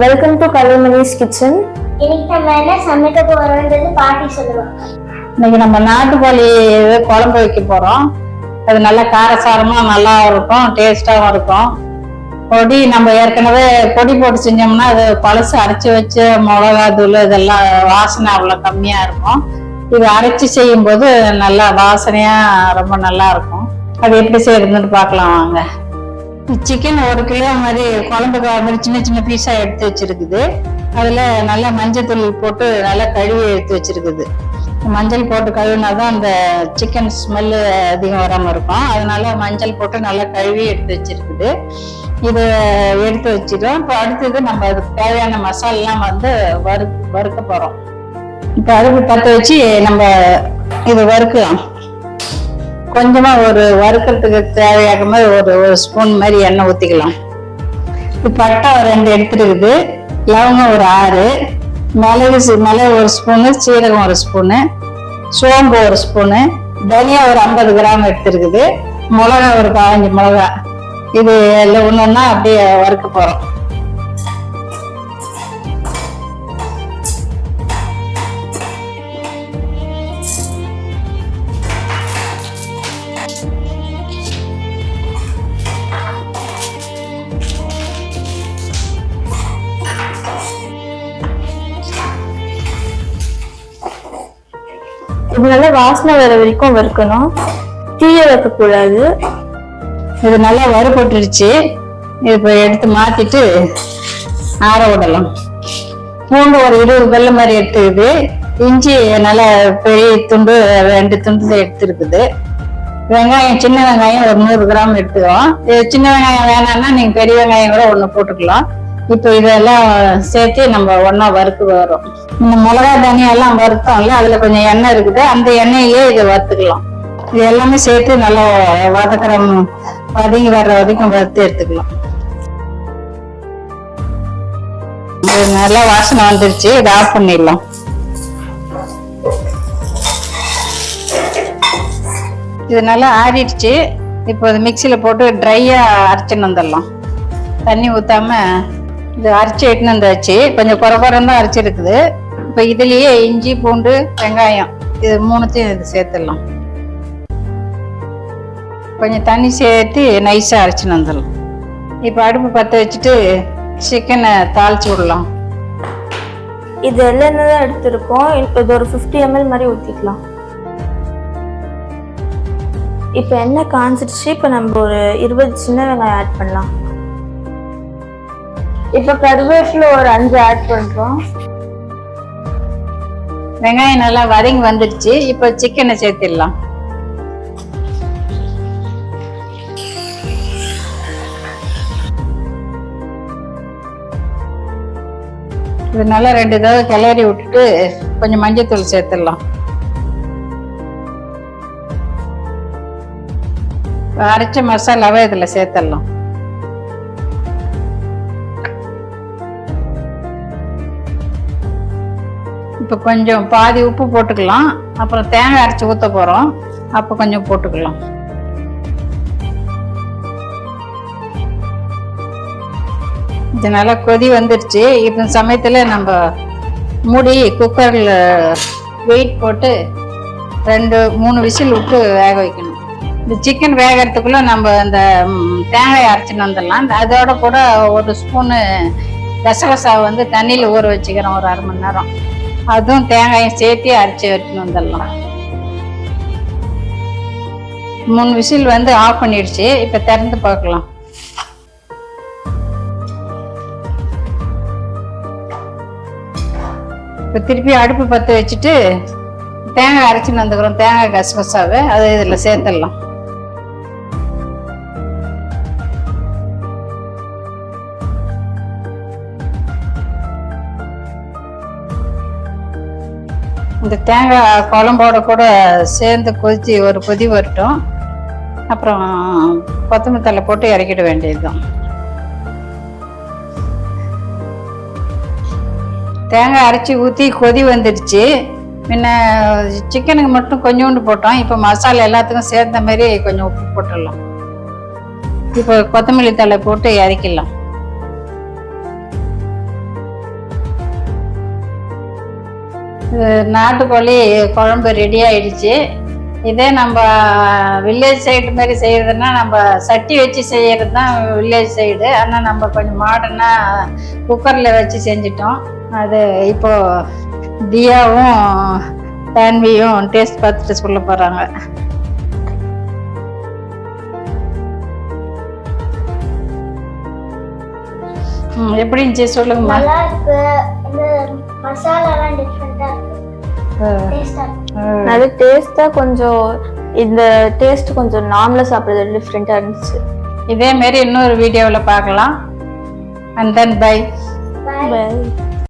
Welcome to கலைமணிஸ் kitchen இன்னைக்கு நம்ம என்ன சமைக்க போறோம்ன்றது பாட்டி சொல்லுவாங்க இன்னைக்கு நம்ம நாட்டுக்கோழி குழம்பு வைக்க போறோம். அது நல்லா காரசாரமா நல்லா இருக்கும் டேஸ்டாவும் இருக்கும். பொடி நம்ம ஏற்கனவே பொடி போட்டு செஞ்சோம்னா அது பழசு அரைச்சி வச்ச மிளகா தூள் இதெல்லாம் வாசனை அவ்வளோ கம்மியா இருக்கும். இது அரைச்சி செய்யும்போது நல்லா வாசனையா ரொம்ப நல்லா இருக்கும். அது எப்படி செய்யறதுன்னு பார்க்கலாம் வாங்க. சிக்கன் ஒரு கிலோ மாதிரி குழம்புக்கு மாதிரி சின்ன சின்ன பீஸா எடுத்து வச்சிருக்குது. அதுல நல்லா மஞ்சத்தூள் போட்டு நல்லா கழுவி எடுத்து வச்சிருக்குது. மஞ்சள் போட்டு கழுவினா தான் அந்த சிக்கன் ஸ்மெல்லு அதிகம் வராமல் இருக்கும். அதனால மஞ்சள் போட்டு நல்லா கழுவி எடுத்து வச்சிருக்குது. இதை எடுத்து வச்சிட்டோம் இப்போ அடுத்தது நம்ம அதுக்கு தேவையான மசாலெல்லாம் வந்து வறு வறுக்க போகிறோம் இப்போ அடுப்பு பற்ற வச்சு நம்ம இதை வறுக்கலாம். கொஞ்சமாக ஒரு வறுக்கிறதுக்கு தேவையாக மாதிரி ஒரு ஒரு ஸ்பூன் மாதிரி எண்ணெய் ஊற்றிக்கலாம் இப்போ பட்டா ஒரு ரெண்டு எடுத்துருக்குது. லவங்கம் ஒரு ஆறு. மிளகு மிளகு ஒரு ஸ்பூனு சீரகம் ஒரு ஸ்பூனு சோம்பு ஒரு ஸ்பூனு தனியா ஒரு ஐம்பது கிராம் எடுத்துருக்குது. மிளகா ஒரு பதினஞ்சு மிளகா. இது எல்லாம் ஒன்று ஒன்றா அப்படியே வறுக்க போகிறோம் இது நல்லா வாசனை வர வரைக்கும் வறுக்கணும் தீய வைக்கக்கூடாது இது நல்லா வறுபட்டுருச்சு இப்போ எடுத்து மாத்திட்டு ஆற விடலாம். பூண்டு ஒரு இருபது வெள்ளை மாதிரி எடுத்துக்குது. இஞ்சி நல்லா பெரிய துண்டு ரெண்டு துண்டு தான் எடுத்துருக்குது. வெங்காயம் சின்ன வெங்காயம் ஒரு நூறு கிராம் எடுத்துக்கிறோம் இது சின்ன வெங்காயம் வேணாம்னா நீங்கள் பெரிய வெங்காயம் கூட ஒன்று போட்டுக்கலாம். இப்போ இதெல்லாம் சேர்த்து நம்ம ஒன்றா வறுத்து வரோம் இந்த மிளகா தனியெல்லாம் வறுத்தோம்ல அதுல கொஞ்சம் எண்ணெய் இருக்குது. அந்த எண்ணெயிலே இதை வறுத்துக்கலாம். இது எல்லாமே சேர்த்து நல்லா வதக்கிற வதங்கி வர்ற வரைக்கும் வறுத்து எடுத்துக்கலாம். இது நல்லா வாசனை வந்துருச்சு. இதை ஆஃப் பண்ணிடலாம். இது நல்லா ஆறிடுச்சு. இப்போ மிக்சியில் போட்டு ட்ரையாக அரைச்சின்னு வந்துடலாம். தண்ணி ஊற்றாம இது அரைச்சி எடுத்துன்னு வந்தாச்சு. கொஞ்சம் குறை குறைன்னு தான் அரைச்சிருக்குது இப்போ இதுலேயே இஞ்சி பூண்டு வெங்காயம் இது மூணுத்தையும் இது சேர்த்துடலாம். கொஞ்சம் தண்ணி சேர்த்து நைஸாக அரைச்சின்னு வந்துடலாம். இப்போ அடுப்பு பற்ற வச்சுட்டு சிக்கனை தாளிச்சு விடலாம். இது எல்லாம் தான் எடுத்திருக்கோம்? இது ஒரு ஃபிஃப்டி எம்எல் மாதிரி ஊற்றிக்கலாம் இப்போ எண்ணெய் காஞ்சிடுச்சு? இப்போ நம்ம ஒரு இருபது சின்ன வெங்காயம் ஆட் பண்ணலாம். இப்போ கருவேப்பிலை ஒரு அஞ்சு ஆட் பண்ணுறோம் வெங்காயம் நல்லா வதங்கி வந்துடுச்சு. இப்போ சிக்கனை சேர்த்திடலாம். இது நல்லா ரெண்டு தடவை கிளறி விட்டுட்டு கொஞ்சம் மஞ்சத்தூள் சேர்த்துடலாம். அரைச்ச மசாலாவை இதில் சேர்த்துடலாம். இப்போ கொஞ்சம் பாதி உப்பு போட்டுக்கலாம். அப்புறம் தேங்காய் அரைச்சி ஊற்ற போகிறோம் அப்போ கொஞ்சம் போட்டுக்கலாம். இது நல்லா கொதி வந்துருச்சு. இப்போ சமயத்தில் நம்ம மூடி குக்கரில் வெயிட் போட்டு ரெண்டு மூணு விசில் விட்டு வேக வைக்கணும். இந்த சிக்கன் வேகிறதுக்குள்ளே நம்ம அந்த தேங்காய் அரைச்சின்னு வந்துடலாம். அதோட கூட ஒரு ஸ்பூனு கசகசா வந்து தண்ணியில் ஊற வச்சுக்கிறோம் ஒரு அரை மணி நேரம். அதுவும் தேங்காயும் சேர்த்து அரைச்சி எடுத்துன்னு வந்துடலாம். மூணு விசில் வந்து ஆஃப் பண்ணிடுச்சு. இப்போ திறந்து பார்க்கலாம். இப்போ திருப்பி அடுப்பு பற்ற வச்சுட்டு தேங்காய் அரைச்சின்னு வந்துக்கிறோம். தேங்காய் கசகசாவை. அதை இதில் சேர்த்துடலாம். இந்த தேங்காய் குழம்போட கூட சேர்ந்து கொதித்து ஒரு கொதி வரட்டும். அப்புறம் கொத்தமல்லி தழை போட்டு இறக்கிட வேண்டியதுதான். தேங்காய் அரைச்சி ஊற்றி கொதி வந்துடுச்சு. முன்ன சிக்கனுக்கு மட்டும் கொஞ்சோண்டு போட்டோம். இப்போ மசாலா எல்லாத்துக்கும் சேர்ந்த மாதிரி கொஞ்சம் உப்பு போட்டுடலாம். இப்போ கொத்தமல்லி தழை போட்டு இறக்கிடலாம். நாட்டுக்கோழி குழம்பு ரெடி ஆயிடுச்சு. இதே நம்ம வில்லேஜ் சைடு மாதிரி செய்யறதுன்னா நம்ம சட்டி வச்சு செய்யறது தான் வில்லேஜ் சைடு ஆனால் நம்ம கொஞ்சம் மாடர்னாக குக்கரில் வச்சு செஞ்சிட்டோம். அது இப்போ தியாவும் தான்வியும் டேஸ்ட் பார்த்துட்டு சொல்ல போகிறாங்க எப்படி இருந்துச்சு சொல்லுங்கம்மா? மசாலாலாம் டிஃப்ரெண்டா இருக்கு டேஸ்டா நல்ல கொஞ்சம் இந்த டேஸ்ட் கொஞ்சம் நார்மலா சாப்பிடுறது டிஃப்ரெண்டா இருந்துச்சு. இதே மாரி இன்னொரு வீடியோவில் பார்க்கலாம். And then bye. Bye.